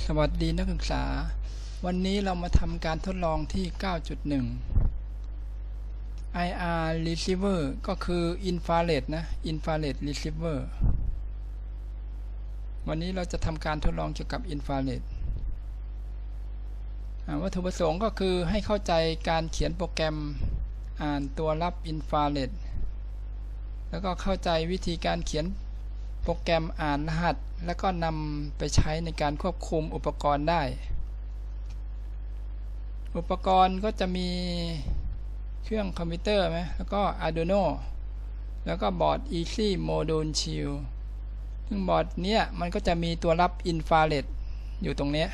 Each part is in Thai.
สวัสดีนักศึกษา วันนี้เรามาทำการทดลองที่ 9.1 IR receiver ก็คือ infrared นะ infrared receiver วันนี้เราจะทำการทดลองเกี่ยวกับ infrared วัตถุประสงค์ก็คือให้เข้าใจการเขียนโปรแกรมอ่านตัวรับ infrared แล้วก็เข้าใจวิธีการเขียน โปรแกรมอ่านรหัส แล้วก็นำไปใช้ในการควบคุมอุปกรณ์ได้ อุปกรณ์ก็จะมีเครื่องคอมพิวเตอร์ไหมแล้วก็ Arduino แล้วก็บอร์ด Easy Module Shield ซึ่งบอร์ดเนี้ยมันก็จะมีตัวรับ Infrared อยู่ตรงเนี้ย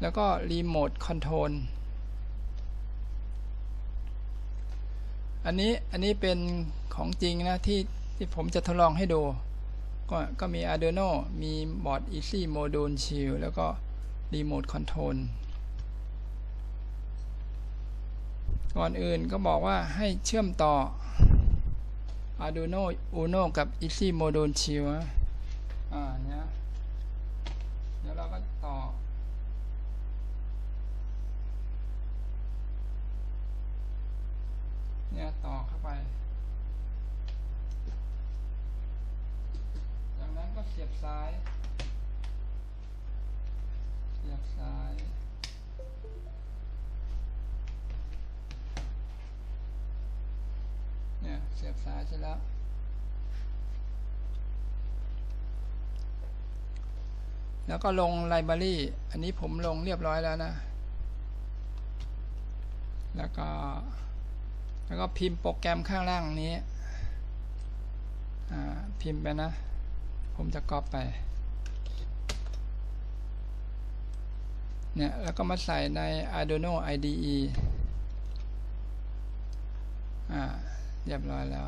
แล้วก็ Remote Control อันนี้อันนี้เป็นของจริงนะที่ ที่ผมจะทดลองให้ดู ก็ก็มี Arduino มีบอร์ด Easy Module Shield แล้วก็ Remote Control ก่อนอื่นก็บอกว่าให้เชื่อมต่อ Arduino Uno กับ Easy Module Shield อ่าเนี้ยเดี๋ยวเราก็ต่อเนี่ยต่อเข้าไป เสียบซ้าย เสียบซ้าย เนี่ย เสียบซ้ายเสร็จแล้ว แล้วก็ลงไลบรารีอันนี้ผมลงเรียบร้อยแล้วนะ แล้วก็ แล้วก็พิมพ์โปรแกรมข้างล่างนี้ พิมพ์ไปนะ ผมจะก๊อปไป เนี่ย แล้วก็มาใส่ใน Arduino IDE อ่า เรียบร้อยแล้ว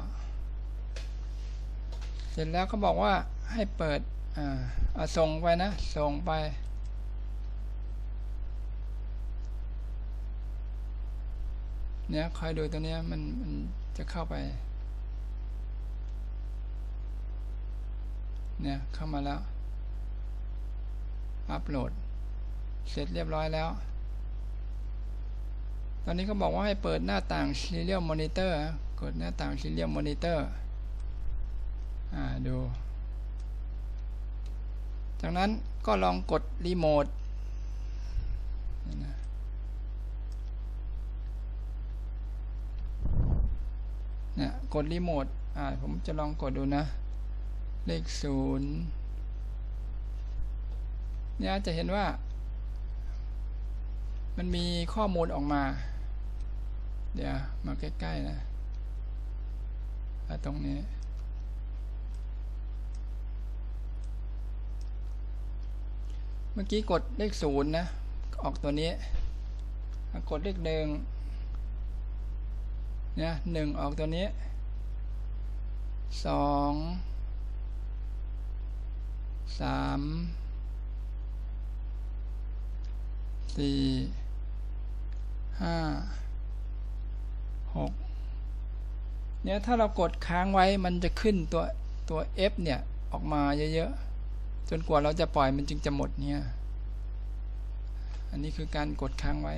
เสร็จแล้วก็บอกว่าให้เปิด อ่าเอาส่งไปนะ ส่งไปเนี่ยคอยดูตัวเนี้ยมันมันจะเข้าไป เนี่ยเข้ามาแล้ว อัปโหลด เสร็จเรียบร้อยแล้ว ตอนนี้ก็บอกว่าให้เปิดหน้าต่าง Serial Monitor กดหน้าต่าง Serial Monitor อ่าดู จากนั้นก็ลองกดรีโมทเนี่ยกดรีโมทอ่าผมจะลองกดดูนะ เลขศูนย์เนี่ยจะเห็นว่า มันมีข้อมูลออกมา เดี๋ยว มาใกล้ๆนะตรงนี้ เมื่อกี้กดเลขศูนย์นะ ออกตัวนี้ กดเลขหนึ่งเนี่ยหนึ่งออกตัวนี้สอง สามสี่ห้าหกเนี่ยถ้าเรากดค้างไว้มันจะขึ้นตัวตัว F เนี่ย ออกมาเยอะๆ จนกว่าเราจะปล่อยมันจึงจะหมดเนี่ย อันนี้คือการกดค้างไว้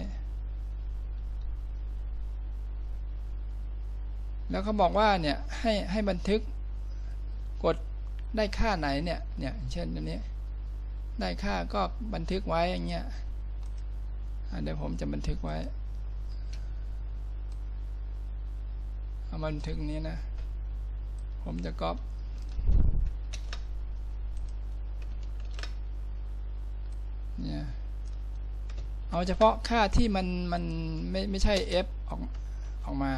แล้วเขาบอกว่าเนี่ยให้ให้บันทึกกด ได้ค่าไหนเนี่ยเนี่ยเช่นอันนี้ ได้ค่าก็บันทึกไว้อย่างเงี้ยเดี๋ยวผมจะบันทึกไว้เอาบันทึกนี้นะ ผมจะก๊อปเนี่ยเอาเฉพาะค่าที่มันมันไม่ไม่ใช่ f ออกออกมา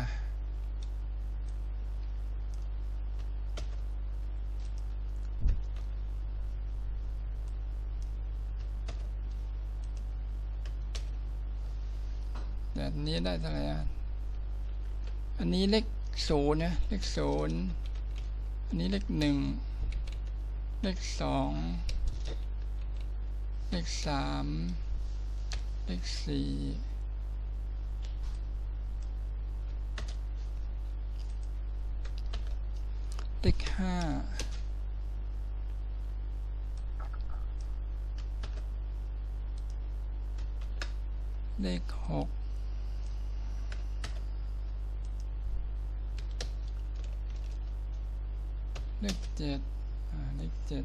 นนี้ได้เท่าไหร่อะอันนี้เลขศูนย์นะเลขศูนย์อันนี้เลขหนึ่งเลขสองเลขสามเลขสี่เลขห้าเลขหก เลขเจ็ดเลขเจ็ด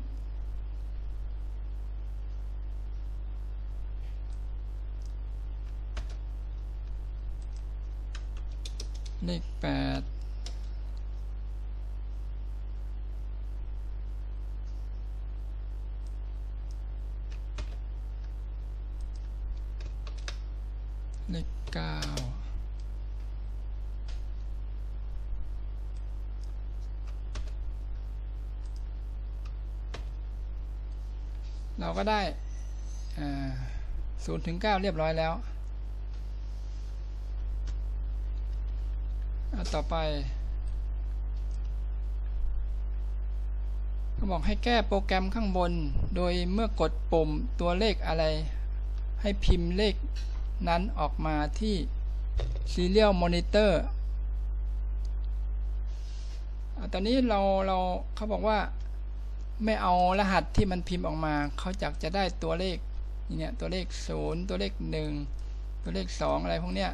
เลขแปดเลขเก้า เราก็ได้ศูนย์ถึงเก้าเรียบร้อยแล้ว ต่อไปเขาบอกให้แก้โปรแกรมข้างบน โดยเมื่อกดปุ่มตัวเลขอะไร ให้พิมพ์เลขนั้นออกมาที่ Serial Monitor อตอนนี้เราเราเขาบอกว่า ไม่เอารหัสที่มันพิมพ์ออกมา เขาอยากจะได้ตัวเลขนี่เนี่ยตัวเลขศูนย์ตัวเลขหนึ่งตัวเลขสองอะไรพวกเนี้ย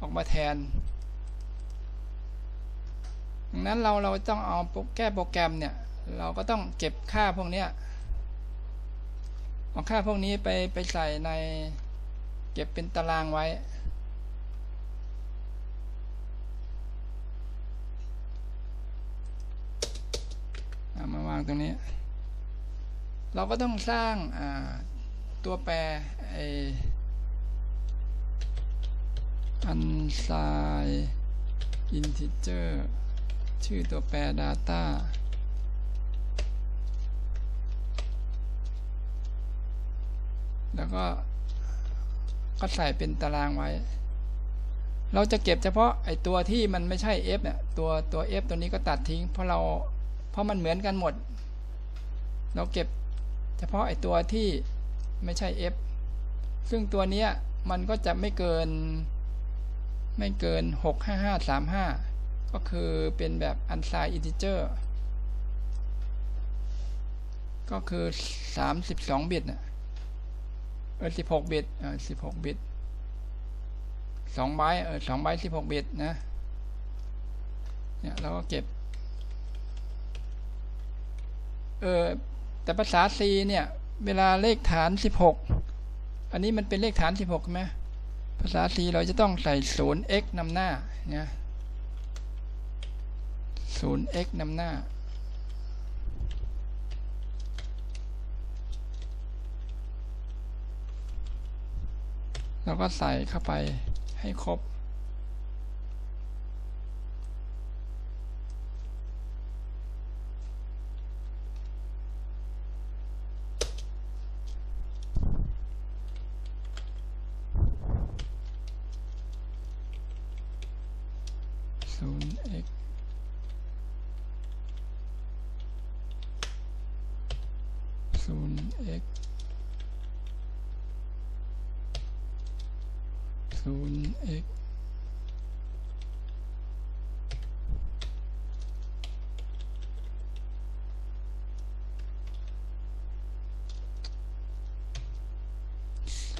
ออกมาแทนดังนั้นเราเราต้องเอาแก้โปรแกรมเนี่ย เราก็ต้องเก็บค่าพวกเนี้ยเอาค่าพวกนี้ไปไปใส่ใน เก็บเป็นตารางไว้างตรงนี้ เราก็ต้องสร้างตัวแปรไออันไซอินทิเจอร์ชื่อตัวแปร Data แล้วก็ก็ใส่เป็นตารางไว้ เราจะเก็บเฉพาะไอตัวที่มันไม่ใช่ f เนี่ยตัวตัว f ตัวนี้ก็ตัดทิ้ง เพราะเรา เพราะมันเหมือนกันหมด เราเก็บเฉพาะไอตัวที่ไม่ใช่ f ซึ่งตัวเนี้ยมันก็จะไม่เกิน ไม่เกิน 65535 ก็คือเป็นแบบ unsigned integer ก็คือ 32 บิตนะเออ16 บิตเออ16 บิต2ไบต์เออ2ไบต์16 บิตนะเนี่ยเราก็เก็บ เออแต่ภาษา C เนี่ย เวลาเลขฐาน 16 อันนี้มันเป็นเลขฐาน 16ใช่ไหมภาษา C เราจะต้องใส่ 0x นำหน้าเนี่ย 0x นำหน้า เราก็ใส่เข้าไปให้ครบ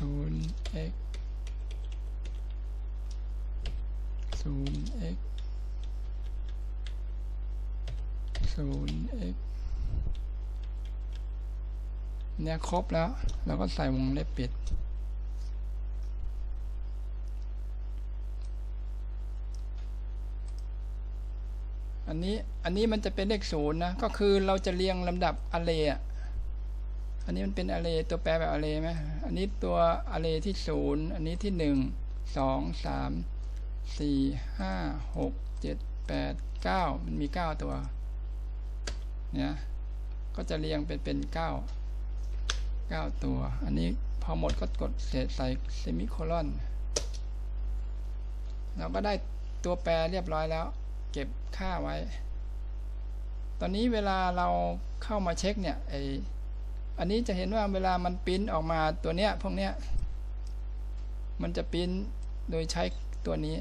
ศูนย์ x ศูนย์ x ศูนย์ x เนี่ยครบแล้ว เราก็ใส่วงเล็บปิด อันนี้ อันนี้มันจะเป็นเลขศูนย์นะ ก็คือเราจะเรียงลำดับอะเรย์ อันนี้มันเป็นอเรย์ตัวแปรแบบอเรย์ไหมอันนี้ตัวอเรย์ที่ศูนย์อันนี้ที่หนึ่งสองสามสี่ห้าหกเจ็ดแปดเก้ามันมีเก้าตัว เนี่ยก็จะเรียงเป็นเป็นเก้าเก้าตัว อันนี้พอหมดก็กดเศษใส่เซมิโคลอน เราก็ได้ตัวแปรเรียบร้อยแล้ว เก็บค่าไว้ ตอนนี้เวลาเราเข้ามาเช็คเนี่ยไอ อันนี้จะเห็นว่าเวลามันปริ้นออกมาตัวเนี้ยพวกเนี้ยมันจะปริ้นโดยใช้ตัวนี้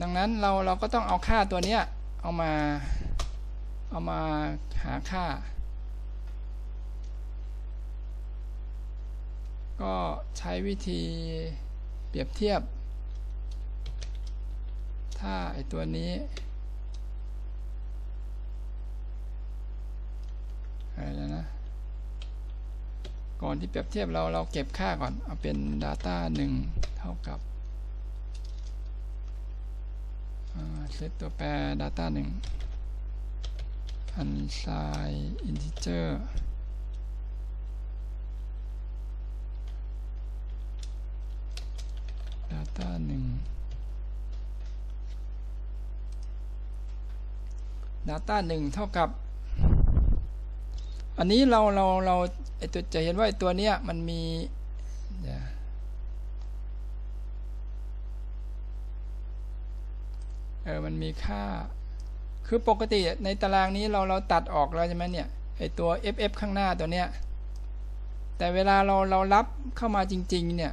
ดังนั้นเราเราก็ต้องเอาค่าตัวเนี้ยเอามาเอามาหาค่า ก็ใช้วิธีเปรียบเทียบ ถ้าไอตัวนี้ ไรนะ ก่อนที่เปรียบเทียบเราเราเก็บค่าก่อน เอาเป็น Data 1 เท่ากับเซตตัวแปร Data 1 unsigned integer data 1 data 1เท่ากับ อันนี้เราเราเราไอตัวจะเห็นว่าไอตัวเนี้ยมันมีเออมันมีค่า คือปกติในตารางนี้เราเราตัดออกแล้วใช่ไหมเนี่ยไอตัว ff ข้างหน้าตัวเนี้ยแต่เวลาเราเรารับเข้ามาจริง ๆ เนี่ย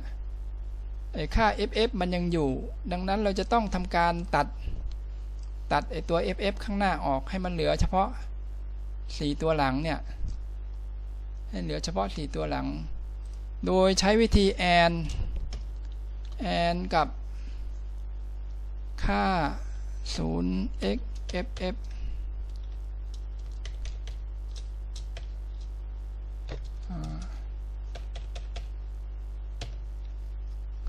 ไอค่า ff มันยังอยู่ ดังนั้นเราจะต้องทำการตัดตัดไอตัว ff ข้างหน้าออกให้มันเหลือเฉพาะ 4 ตัวหลังเนี่ย ให้เหลือเฉพาะ4ตัวหลัง โดยใช้วิธี and and กับค่า 0 x ff อ่า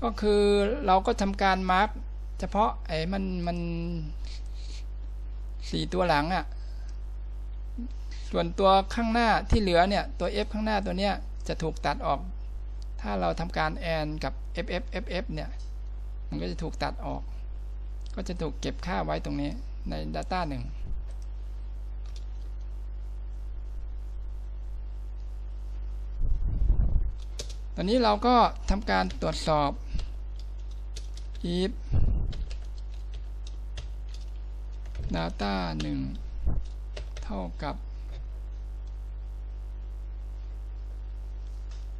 ก็คือเราก็ทำการมาร์กเฉพาะไอ้มันมันสี่ตัวหลังอะ่ะ ส่วนตัวข้างหน้าที่เหลือเนี่ยตัว f ข้างหน้าตัวเนี้ยจะถูกตัดออก ถ้าเราทำการ and กับ ff ff เนี่ยมันก็จะถูกตัดออก ก็จะถูกเก็บค่าไว้ตรงนี้ใน Data 1ตอนนี้เราก็ทำการตรวจสอบ if data 1 เท่ากับ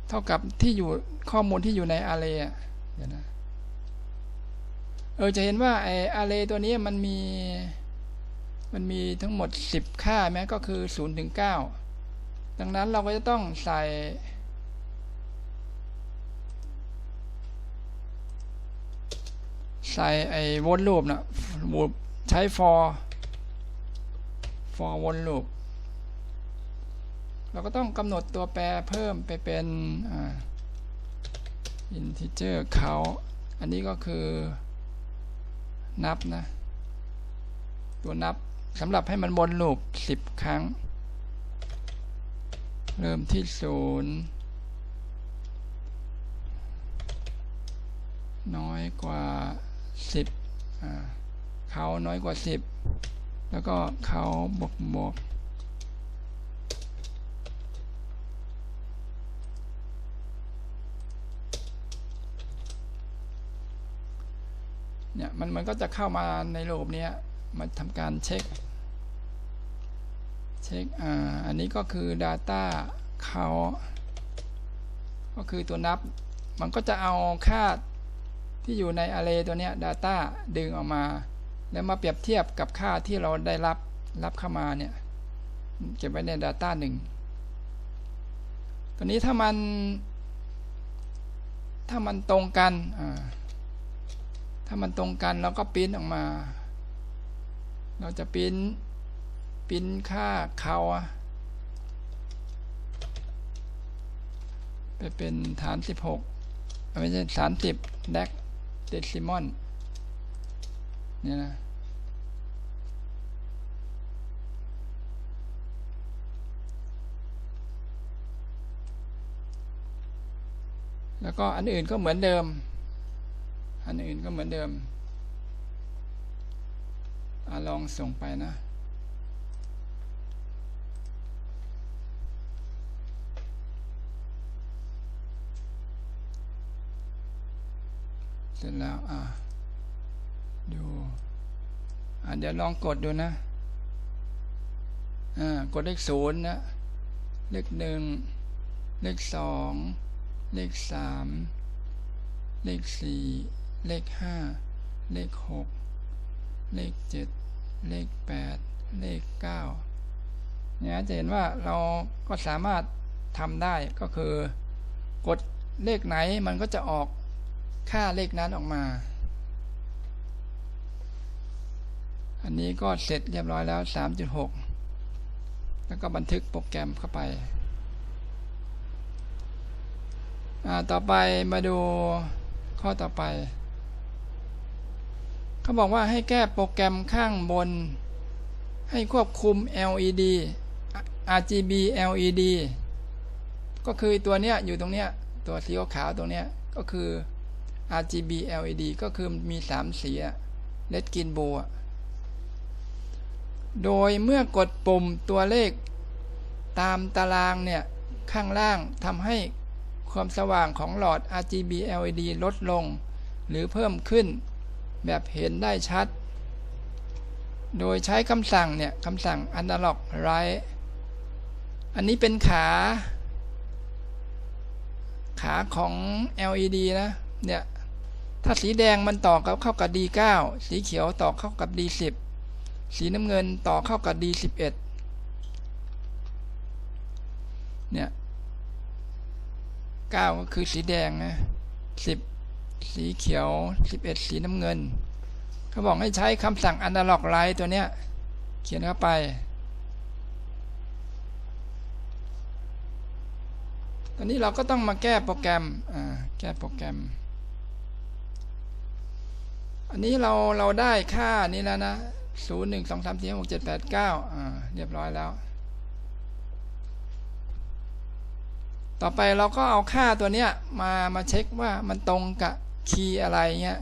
เท่ากับที่อยู่ข้อมูลที่อยู่ใน array อะเดี๋ยวนะเออจะเห็นว่าไอ้ array ตัวนี้มันมีมันมีทั้งหมด 10 ค่าแม้ก็คือ0ถึง9ดังนั้นเราก็จะต้องใส่ใส่ไอ้วนลูปนะใช้ for for วนลูป เราก็ต้องกำหนดตัวแปรเพิ่มไปเป็น integer count อันนี้ก็คือนับนะ ตัวนับสำหรับให้มันวนลูป 10 ครั้ง เริ่มที่ 0 น้อยกว่า 10เขาน้อยกว่า 10 แล้วก็เขาบวกบวก เนี่ยมันมันก็จะเข้ามาในระบบนี้มาทำการเช็คเช็คอ่าอันนี้ก็คือ Data เขาก็คือตัวนับ มันก็จะเอาค่าที่อยู่ใน array ตัวเนี้ย data ดึงออกมา แล้วมาเปรียบเทียบกับค่าที่เราได้รับรับเข้ามาเนี่ยเก็บไว้ใน data หนึ่งตัวนี้ถ้ามัน ถ้ามันตรงกันอ่า ถ้ามันตรงกันเราก็ปิ้นออกมา เราจะปิ้นปิ้นค่าเขาไปเป็นฐาน 16ไม่ใช่30แดกเดซิมอนเนี่ยนะแล้วก็อันอื่นก็เหมือนเดิม อันอื่นก็เหมือนเดิมอลองส่งไปนะ เสร็จแล้วอ่าดูอ่าเดี๋ยวลองกดดูนะอ่ากดเลขศูนย์นะ เลขหนึ่ง เลขสอง เลขสาม เลขสี่ เลขห้าเลขหกเลขเจ็ดเลขแปดเลขเก้าเนี่ยจะเห็นว่าเราก็สามารถทำได้ก็คือกดเลขไหนมันก็จะออกค่าเลขนั้นออกมา อันนี้ก็เสร็จเรียบร้อยแล้ว 3.6 แล้วก็บันทึกโปรแกรมเข้าไป ต่อไปมาดูข้อต่อไป เขาบอกว่าให้แก้โปรแกรมข้างบน ให้ควบคุม LED RGB LED ก็คือตัวเนี้ยอยู่ตรงเนี้ยตัวสีขาวตรงเนี้ยก็คือ RGB LED ก็คือมีสามสีเลดกินบูโดยเมื่อกดปุ่มตัวเลข ตามตารางเนี่ย ข้างล่างทำให้ความสว่างของหลอด RGB LED ลดลง หรือเพิ่มขึ้น แบบเห็นได้ชัด โดยใช้คำสั่งเนี่ยคำสั่ง Analog Write อันนี้เป็นขา ขาของ LED นะเนี่ยถ้าสีแดงมันต่อกับเข้ากับ D9 สีเขียวต่อเข้ากับ D10 สีน้ำเงินต่อเข้ากับ D11 เนี่ย9ก็คือสีแดงนะ10 สีเขียว 11 สีน้ำเงิน เขาบอกให้ใช้คำสั่ง Analog Write ตัวเนี้ย เขียนเข้าไป ตอนนี้เราก็ต้องมาแก้โปรแกรมแก้โปรแกรม อันนี้เราเราได้ค่านี้แล้วนะศูนย์หนึ่งสองสามสี่หกเจ็ดแปดเก้าอ่า เรียบร้อยแล้วต่อไปเราก็เอาค่าตัวเนี้ยมามาเช็คว่ามันตรงกับ คีย์อะไรเงี้ย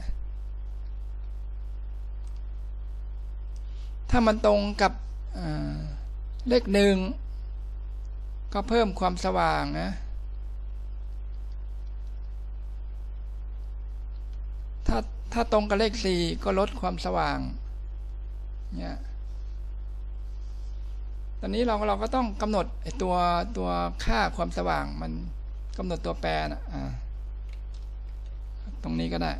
ถ้ามันตรงกับเลขหนึ่งก็เพิ่มความสว่างนะถ้าถ้าตรงกับเลขสี่ก็ลดความสว่างเนี่ยตอนนี้เราเราก็ต้องกำหนดตัวตัวค่าความสว่างมันกำหนดตัวแปรนะอ่า รงนี้ก็ได้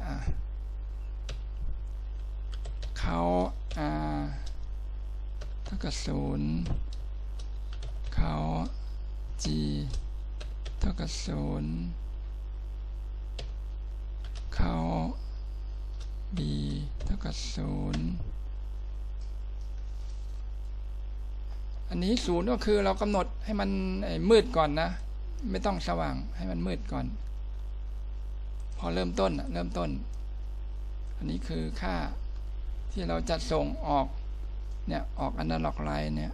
เขาอ่าเท่ากับศูนย์เขา g เท่ากับศูนย์เขา b เท่ากับศูนย์อันนี้ศูนย์ก็คือเรากำหนดให้มันมืดก่อนนะ ไม่ต้องสว่างให้มันมืดก่อน พอเริ่มต้นเริ่มต้น อันนี้คือค่าที่เราจะส่งออกเนี่ยออกอนาล็อกไลน์เนี่ย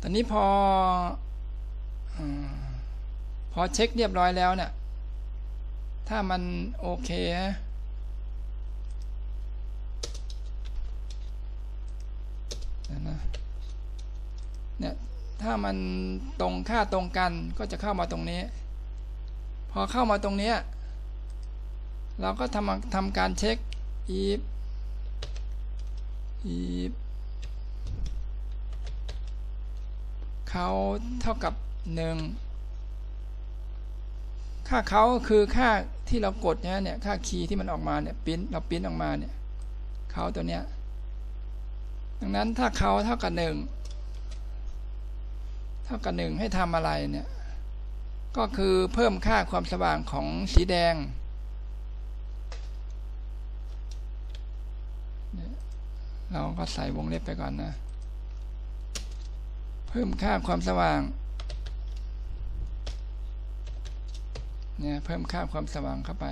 ตอนนี้พอพอเช็คเรียบร้อยแล้วเนี่ย ถ้ามันโอเค นะเนี่ย ถ้ามันตรงค่าตรงกันก็จะเข้ามาตรงนี้ พอเข้ามาตรงนี้ เราก็ทำทำการเช็ค if if เขาเท่ากับหนึ่งค่าเขาคือค่าที่เรากดเนี่ยค่าคีย์ที่มันออกมาเนี่ยปิ้นเราปิ้นออกมาเนี่ยเขาตัวเนี้ยดังนั้นถ้าเขาเท่ากับหนึ่ง เท่ากับหนึ่งให้ทำอะไรเนี่ยก็คือเพิ่มค่าความสว่างของสีแดง เราก็ใส่วงเล็บไปก่อนนะ เพิ่มค่าความสว่างเนี่ยเพิ่มค่าความสว่างเข้าไป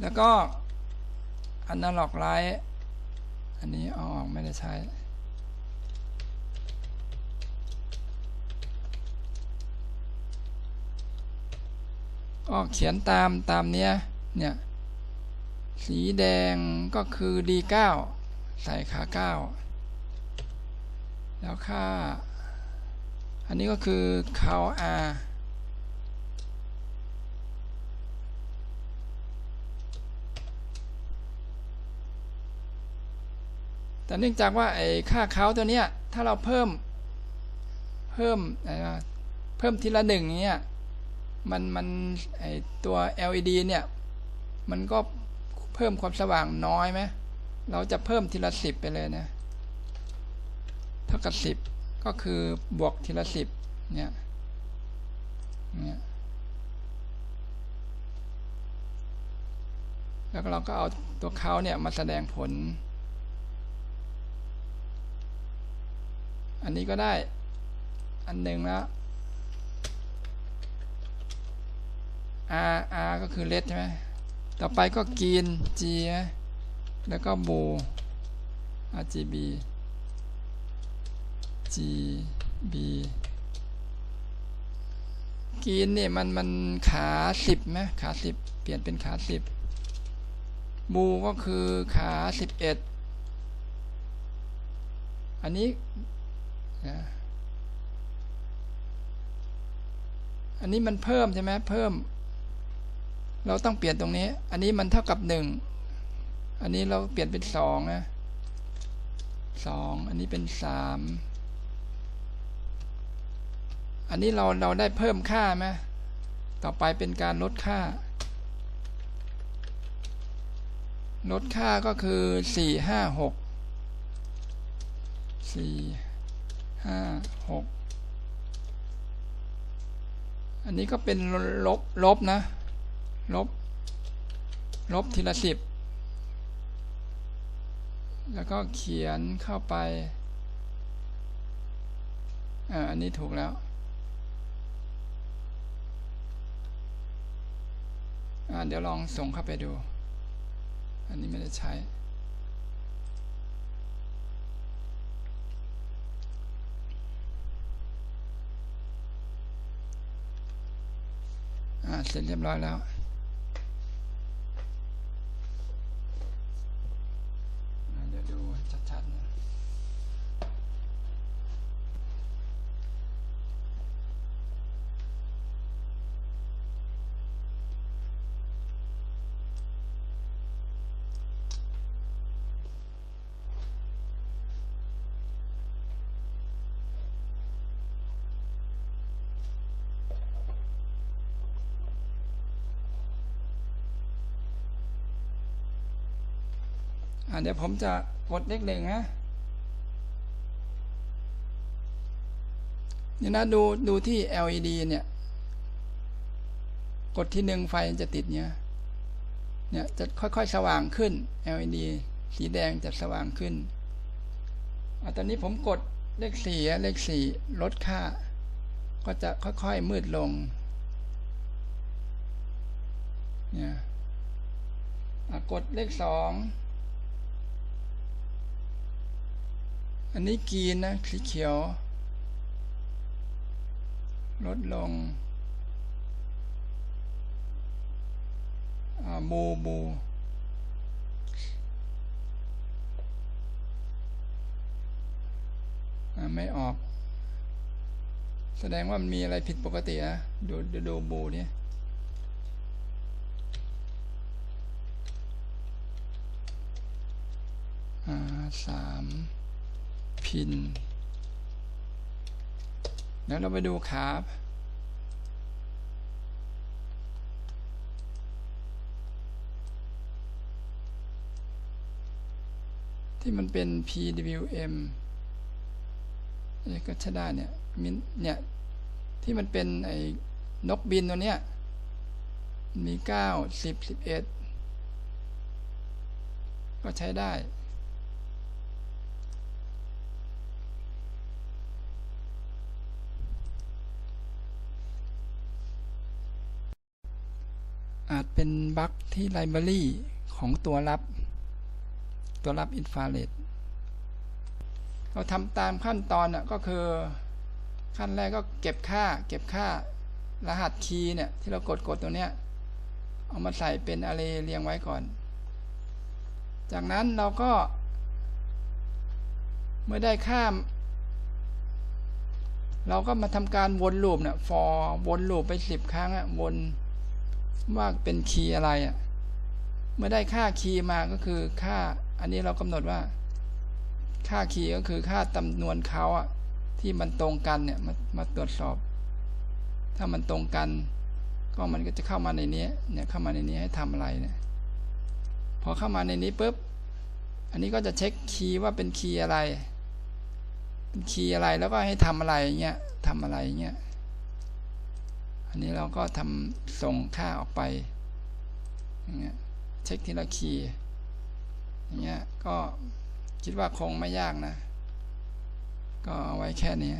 แล้วก็อันนั้นหลอกไลท์อันนี้เอาออกไม่ได้ใช้ ก็เขียนตามตามเนี้ยเนี่ยสีแดงก็คือ D9 ใส่ขา 9 แล้วค่า อันนี้ก็คือเขา R แต่เนื่องจากว่าไอ้ค่าเขาตัวเนี้ยถ้าเราเพิ่ม เพิ่มเพิ่มทีละหนึ่งเนี้ย มันมันไอตัว LED เนี่ย มันก็เพิ่มความสว่างน้อยไหมเราจะเพิ่มทีละสิบไปเลยนะเท่ากับสิบก็คือบวกทีละสิบเนี่ยเนี่ยแล้วเราก็เอาตัวเขาเนี่ยมาแสดงผล อันนี้ก็ได้ อันหนึ่งแล้ว R R ก็คือเลสใช่ไหมต่อไปก็กีน G นะแล้วก็บู RGB GB กีนเนี่ยมันมันขาสิบไหมขาสิบเปลี่ยนเป็นขาสิบบูก็คือขาสิบเอ็ดอันนี้อันนี้มันเพิ่มใช่ไหมเพิ่ม เราต้องเปลี่ยนตรงนี้ อันนี้มันเท่ากับหนึ่งอันนี้เราเปลี่ยนเป็นสองนะสองอันนี้เป็นสามอันนี้เราเราได้เพิ่มค่าไหมต่อไปเป็นการลดค่า ลดค่าก็คือสี่ห้าหกสี่ห้าหกอันนี้ก็เป็นลบลบนะ ลบ ลบทีละสิบ แล้วก็เขียนเข้าไปอันนี้ถูกแล้ว เดี๋ยวลองส่งเข้าไปดู อันนี้ไม่ได้ใช้ เสร็จเรียบร้อยแล้ว เดี๋ยวผมจะกดเลขหนึ่งนะนี่นะดูดูที่ LED เนี่ย กดที่หนึ่งไฟจะติดเนี่ย เนี่ยจะค่อยๆสว่างขึ้น LED สีแดงจะสว่างขึ้นอะตอนนี้ผมกดเลขสี่เลขสี่ลดค่า ก็จะค่อยๆมืดลง เนี่ยกดเลขสอง อันนี้กรีนนะสีเขียว ลดลงอ่าบูบูไม่ออก แสดงว่ามันมีอะไรผิดปกตินะดูดูดูบูเนี่ยอ่าสาม พินแล้วเราไปดูขาที่มันเป็น PWM ก็ใช้ได้เนี่ยมินเนี่ยที่มันเป็นไอ้นกบินตัวเนี้ยมีเก้าสิบสิบเอ็ดก็ใช้ได้ักที่ไลบรารีของตัวรับ ตัวรับอินฟราเรดเราทำตามขั้นตอนน่ะก็คือ ขั้นแรกก็เก็บค่า เก็บค่ารหัสคีย์เนี่ยที่เรากดกดตัวเนี้ยเอามาใส่เป็นอาร์เรย์เรียงไว้ก่อน จากนั้นเราก็ เมื่อได้ค่าเราก็มาทำการวนลูปเนี่ย for วนลูปไปสิบครั้งอะวน ว่าเป็นคีย์อะไรอะเมื่อได้ค่าคีย์มาก็คือค่าอันนี้เรากำหนดว่า ค่าคีย์ก็คือค่าจำนวนเขาอะที่มันตรงกันเนี่ยมามาตรวจสอบ ถ้ามันตรงกัน ก็มันก็จะเข้ามาในนี้เนี่ยเข้ามาในนี้ให้ทำอะไรเนี่ยพอเข้ามาในนี้ปุ๊บอันนี้ก็จะเช็คคีย์ว่าเป็นคีย์อะไรเป็นคีย์อะไรแล้วก็ให้ทำอะไรเงี้ยทำอะไรเงี้ย อันนี้เราก็ทำส่งค่าออกไปอย่างเงี้ยเช็คทีละคีย์อย่างเงี้ยก็คิดว่าคงไม่ยากนะ ก็เอาไว้แค่นี้